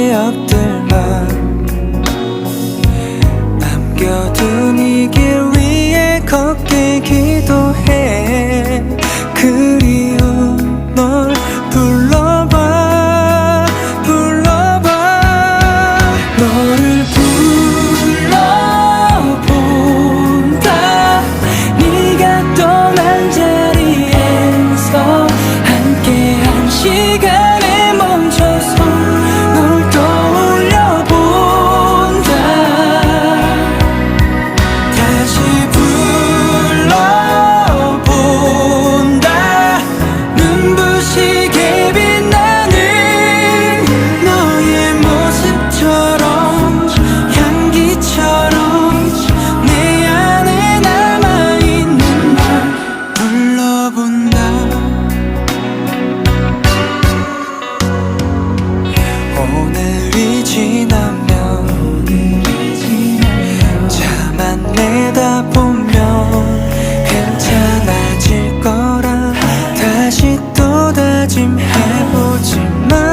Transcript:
기억들만 남겨둔 이기 의심해보지만